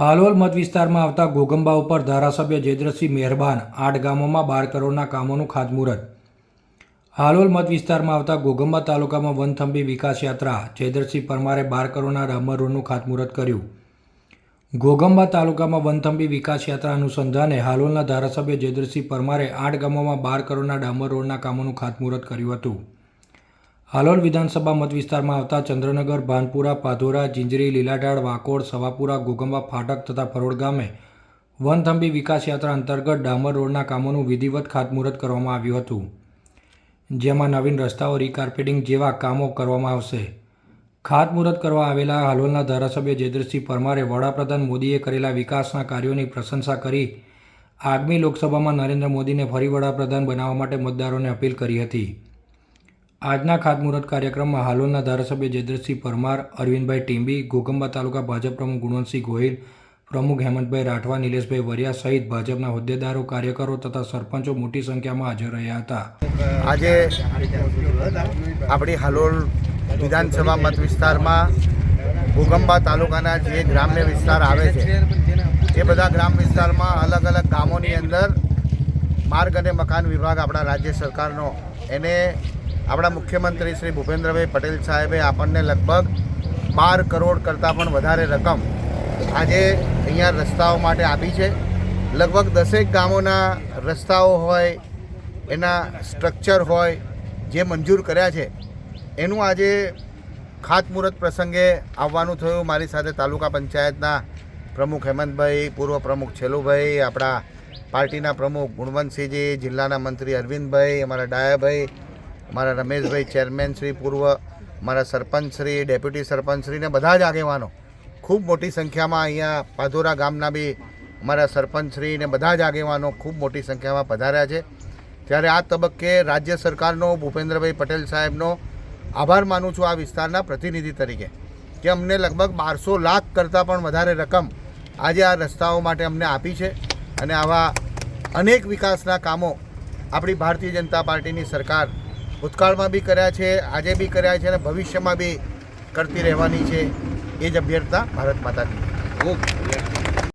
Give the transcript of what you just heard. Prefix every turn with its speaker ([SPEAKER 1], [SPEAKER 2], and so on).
[SPEAKER 1] હાલોલ મત વિસ્તારમાં આવતા ગોગંબા ઉપર ધારાસભ્ય જેદ્રસિંહ મહેરબાન આઠ ગામોમાં બાર કરોડના કામોનું ખાતમુહૂર્ત. હાલોલ મત વિસ્તારમાં આવતા ગોગંબા તાલુકામાં વનથંભી વિકાસ યાત્રા જેદ્રસિંહ પરમારે બાર કરોડના ડામર રોડનું ખાતમુહૂર્ત કર્યું. ગોગંબા તાલુકામાં વનથંભી વિકાસ યાત્રા અનુસંધાને હાલોલના ધારાસભ્ય જેદ્રસિંહ પરમારે આઠ ગામોમાં બાર કરોડના ડામર રોડના કામોનું ખાતમુહૂર્ત કર્યું હતું. હાલોલ વિધાનસભા મત વિસ્તારમાં આવતા ચંદ્રનગર, ભાનપુરા, પાધોરા, જિંજરી, લીલાઢાળ, વાકોડ, સવાપુરા ગોગંબા ફાટક તથા ફરોડ ગામે વનથંભી વિકાસ યાત્રા અંતર્ગત ડામર રોડના કામોનું વિધિવત ખાતમુહૂર્ત કરવામાં આવ્યું હતું. જેમાં નવીન રસ્તાઓ, રીકાર્પેટિંગ જેવા કામો કરવામાં આવશે. ખાતમુહૂર્ત કરવા આવેલા હાલોલના ધારાસભ્ય જયદ્રસિંહ પરમારે વડાપ્રધાન મોદીએ કરેલા વિકાસના કાર્યોની પ્રશંસા કરી આગામી લોકસભામાં નરેન્દ્ર મોદીને ફરી વડાપ્રધાન બનાવવા માટે મતદારોને અપીલ કરી હતી. આજના ખાતમુહૂર્ત કાર્યક્રમમાં હાલોલના ધારાસભ્ય જેદ્રસિંહ પરમાર, અરવિંદભાઈ ટીંબી ઘોગંબા તાલુકા ભાજપ પ્રમુખ ગુણવંતસિંહ ગોહિલ, પ્રમુખ હેમંતભાઈ રાઠવા, નિલેશભાઈ વરિયા સહિત ભાજપના હોદ્દેદારો, કાર્યકરો તથા સરપંચો મોટી સંખ્યામાં હાજર રહ્યા હતા.
[SPEAKER 2] આજે આપણી હાલોલ વિધાનસભા મત વિસ્તારમાં ભૂગંબા તાલુકાના જે ગ્રામ્ય વિસ્તાર આવે છે એ બધા ગ્રામ વિસ્તારમાં અલગ અલગ ગામોની અંદર માર્ગ અને મકાન વિભાગ આપણા રાજ્ય સરકારનો, એને આપણા મુખ્યમંત્રી શ્રી ભૂપેન્દ્રભાઈ પટેલ સાહેબે આપણને લગભગ બાર કરોડ કરતાં પણ વધારે રકમ આજે અહીંયા રસ્તાઓ માટે આપી છે. લગભગ દસેક ગામોના રસ્તાઓ હોય, એના સ્ટ્રક્ચર હોય, જે મંજૂર કર્યા છે, એનું આજે ખાતમુહૂર્ત પ્રસંગે આવવાનું થયું. મારી સાથે તાલુકા પંચાયતના પ્રમુખ હેમંતભાઈ, પૂર્વ પ્રમુખ છેલુભાઈ, આપણા પાર્ટીના પ્રમુખ ગુણવંતસિંહજી, જિલ્લાના મંત્રી અરવિંદભાઈ, અમારા ડાયાભાઈ અમારા રમેશભાઈ ચેરમેન શ્રી, પૂર્વ મારા સરપંચ શ્રી, ડેપ્યુટી સરપંચ શ્રી બધા જ આગેવાનો. ખૂબ મોટી સંખ્યામાં અહીંયા પાધોરા ગામના બી મારા સરપંચ ને બધા જ આગેવાનો ખૂબ મોટી સંખ્યામાં પધાર્યા છે. ત્યારે આ તબક્કે રાજ્ય સરકારનો, ભૂપેન્દ્રભાઈ પટેલ સાહેબનો આભાર માનું છું આ વિસ્તારના પ્રતિનિધિ તરીકે કે અમને લગભગ બારસો લાખ કરતાં પણ વધારે રકમ આજે આ રસ્તાઓ માટે અમને આપી છે અને આવા અનેક વિકાસના કામો આપણી ભારતીય જનતા પાર્ટીની સરકાર ભૂતકાળમાં બી કર્યા છે, આજે બી કર્યા છે અને ભવિષ્યમાં બી કરતી રહેવાની છે એ જ અભ્યર્થના ભારત માતાની